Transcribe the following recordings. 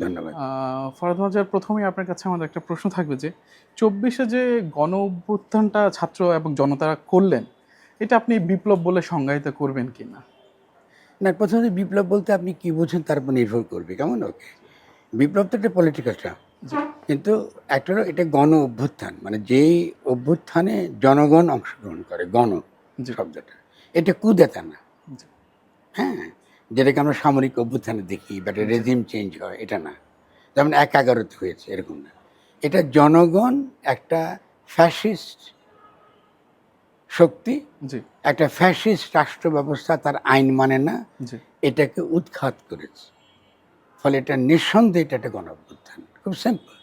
ধন্যবাদ। আহ, ফরহাদ মজার প্রথমেই আপনার কাছে আমাদের একটা প্রশ্ন থাকবে যে চব্বিশে যে গণ অভ্যুত্থানটা ছাত্র এবং জনতারা করলেন এটা আপনি বিপ্লব বলে সংজ্ঞায়িত করবেন কিনা? না না প্রথমে বিপ্লব বলতে আপনি কি বুঝেন তার উপর নির্ভর করবে কেমন ওকে বিপ্লব তো একটা পলিটিক্যাল টার্ম কিন্তু একটা এটা গণ অভ্যুত্থান মানে যেই অভ্যুত্থানে জনগণ অংশগ্রহণ করে গণ শব্দটা এটা কুদেতা না। হ্যাঁ যেটাকে আমরা সামরিক অভ্যুত্থানে দেখি বা রেজিম চেঞ্জ হয় এটা না। যেমন এক এগারোতে হয়েছে এরকম না। এটা জনগণ একটা ফ্যাসিস্ট শক্তি একটা ফ্যাসিস্ট রাষ্ট্র ব্যবস্থা তার আইন মানে না এটাকে উৎখাত করেছে। ফলে এটা নিঃসন্দেহে এটা একটা গণ অভ্যুত্থান খুব সিম্পল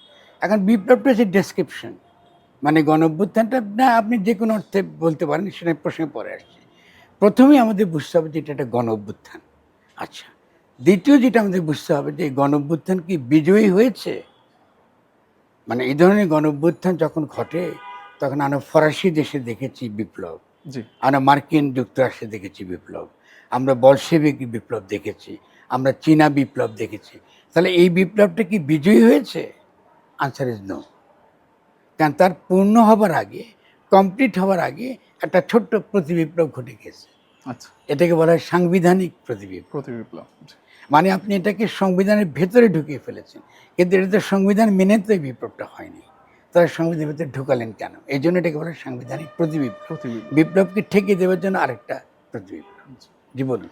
এখন বিপ্লবটা হচ্ছে ডেসক্রিপশন মানে গণ অভ্যুত্থানটা না আপনি যে কোনো অর্থে বলতে পারেন সেটা প্রশ্নে পরে আসছে। প্রথমেই আমাদের বুঝতে হবে যে এটা একটা গণ অভ্যুত্থান আচ্ছা দ্বিতীয় যেটা আমাদের বুঝতে হবে যে এই গণ অভ্যুত্থান কি বিজয়ী হয়েছে? মানে এই ধরনের গণ অভ্যুত্থান যখন ঘটে তখন আমরা ফরাসি দেশে দেখেছি বিপ্লব। আমরা মার্কিন যুক্তরাষ্ট্রে দেখেছি বিপ্লব। আমরা বলসেবিক বিপ্লব দেখেছি। আমরা চীনা বিপ্লব দেখেছি। তাহলে এই বিপ্লবটা কি বিজয়ী হয়েছে? আনসার ইজ নো কারণ তার পূর্ণ হবার আগে কমপ্লিট হবার আগে একটা ছোট্ট প্রতিবিপ্লব ঘটে গেছে। আচ্ছা। এটাকে বলা হয় সাংবিধানিক প্রতিবিপ্লব প্রতি বিপ্লব মানে আপনি এটাকে সংবিধানের ভেতরে ঢুকিয়ে ফেলেছেন। কিন্তু এটা তো সংবিধান মেনে তো এই বিপ্লবটা হয়নি। তারা সংবিধানের ভেতরে ঢুকালেন কেন? এই জন্য এটাকে বলা হয় সাংবিধানিক প্রতিবিপ্লব প্রতি বিপ্লবকে ঠেকিয়ে দেওয়ার জন্য আরেকটা প্রতিবিপ্লব জি। জি বলুন।